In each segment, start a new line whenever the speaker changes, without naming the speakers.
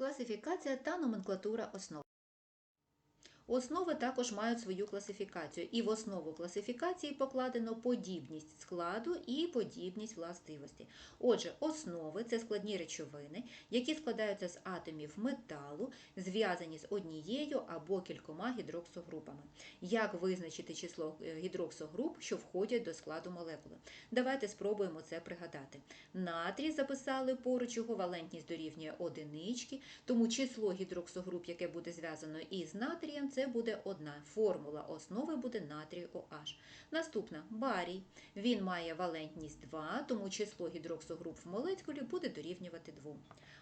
Класифікація та номенклатура основ. Основи також мають свою класифікацію, і в основу класифікації покладено подібність складу і подібність властивості. Отже, основи це складні речовини, які складаються з атомів металу, зв'язані з однією або кількома гідроксогрупами. Як визначити число е, гідроксогруп, що входять до складу молекули? Давайте спробуємо це пригадати. Натрій записали поруч його валентність дорівнює одинички, тому число гідроксогруп, яке буде зв'язано із натрієм, це буде одна. Формула основи буде натрій OH. Наступна барій. Він має валентність 2, тому число гідроксогруп в молекулі буде дорівнювати 2.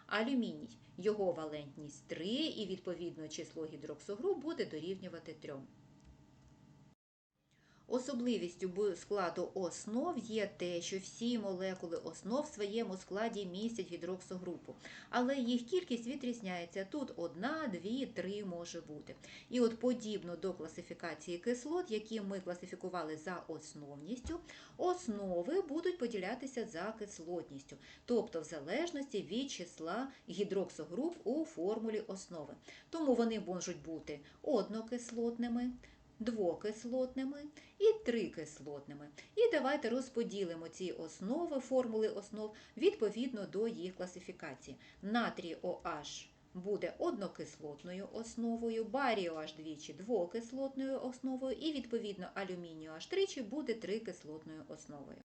Алюміній. Його валентність 3 і відповідно число гідроксогруп буде дорівнювати 3. Особливістю складу основ є те, що всі молекули основ в своєму складі містять гідроксогрупу, але їх кількість відрізняється. Тут одна, дві, три може бути. І от подібно до класифікації кислот, які ми класифікували за основністю, основи будуть поділятися за кислотністю, тобто в залежності від числа гідроксогруп у формулі основи. Тому вони можуть бути однокислотними, двокислотними і трикислотними. І давайте розподілимо ці основи, формули основ відповідно до їх класифікації. Натрій OH буде однокислотною основою, барій OH двічі двокислотною основою і відповідно алюміній OH тричі буде трикислотною основою.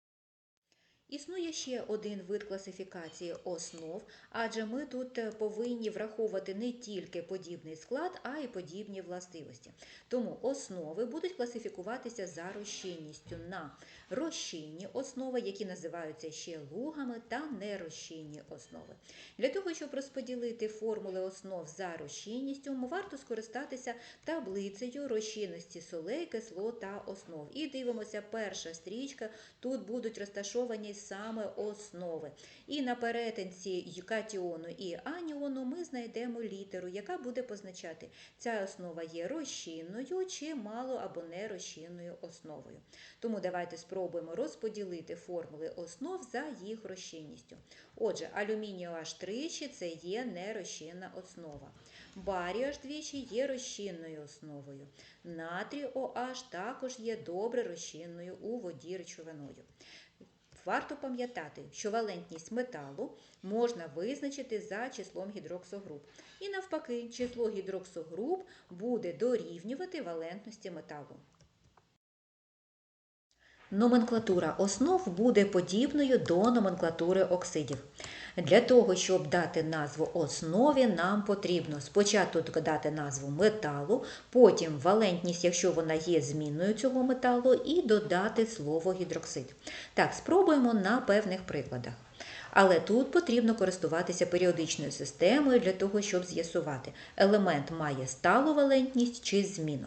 Існує ще один вид класифікації основ, адже ми тут е, повинні враховувати не тільки подібний склад, а й подібні властивості. Тому основи будуть класифікуватися за розчинністю на розчинні основи, які називаються ще лугами, та нерозчинні основи. Для того, щоб розподілити формули основ за розчинністю, варто скористатися таблицею розчинності солей, кислот та основ. І дивимося, перша стрічка, тут будуть розташовані саме основи. І на перетинці катіону і аніону ми знайдемо літеру, яка буде позначати, ця основа є розчинною чи мало або нерозчинною основою. Тому давайте спробуємо розподілити формули основ за їх розчинністю. Отже, алюміній OH тричі це є нерозчинна основа. Барій H двічі є розчинною основою. Натрій OH також є добре розчинною у воді речовиною. Варто пам'ятати, що валентність металу можна визначити за числом гідроксогруп. І навпаки, число гідроксогруп буде дорівнювати валентності металу. Номенклатура основ буде подібною до номенклатури оксидів. Для того, щоб дати назву основі, нам потрібно спочатку дати назву металу, потім валентність, якщо вона є змінною цього металу, і додати слово гідроксид. Так, спробуємо на певних прикладах. Але тут потрібно користуватися періодичною системою для того, щоб з'ясувати, елемент має сталу валентність чи зміну.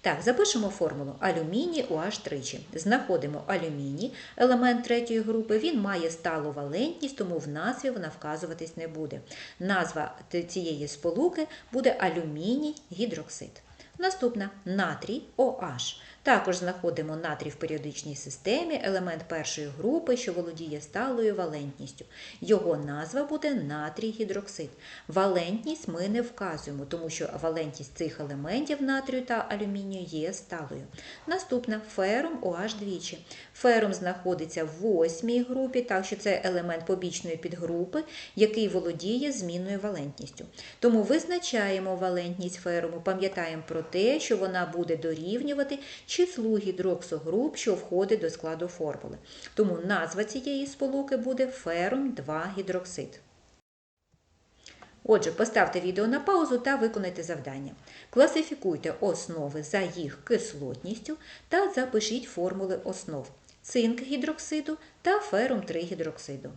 Так, запишемо формулу алюміній OH тричі. Знаходимо алюміній, елемент третьої групи, він має сталу валентність, тому в назві вона вказуватись не буде. Назва цієї сполуки буде алюміній гідроксид. Наступна натрій OH. Також знаходимо натрій в періодичній системі, елемент першої групи, що володіє сталою валентністю. Його назва буде натрій гідроксид. Валентність ми не вказуємо, тому що валентність цих елементів натрію та алюмінію є сталою. Наступна ферум OH двічі. Ферум знаходиться в восьмій групі, так що це елемент побічної підгрупи, який володіє змінною валентністю. Тому визначаємо валентність феруму, пам'ятаємо про те, що вона буде дорівнювати числу гідроксогруп, що входить до складу формули. Тому назва цієї сполуки буде ферум 2 гідроксид. Отже, поставте відео на паузу та виконайте завдання. Класифікуйте основи за їх кислотністю та запишіть формули основ цинк гідроксиду та ферум 3 гідроксиду.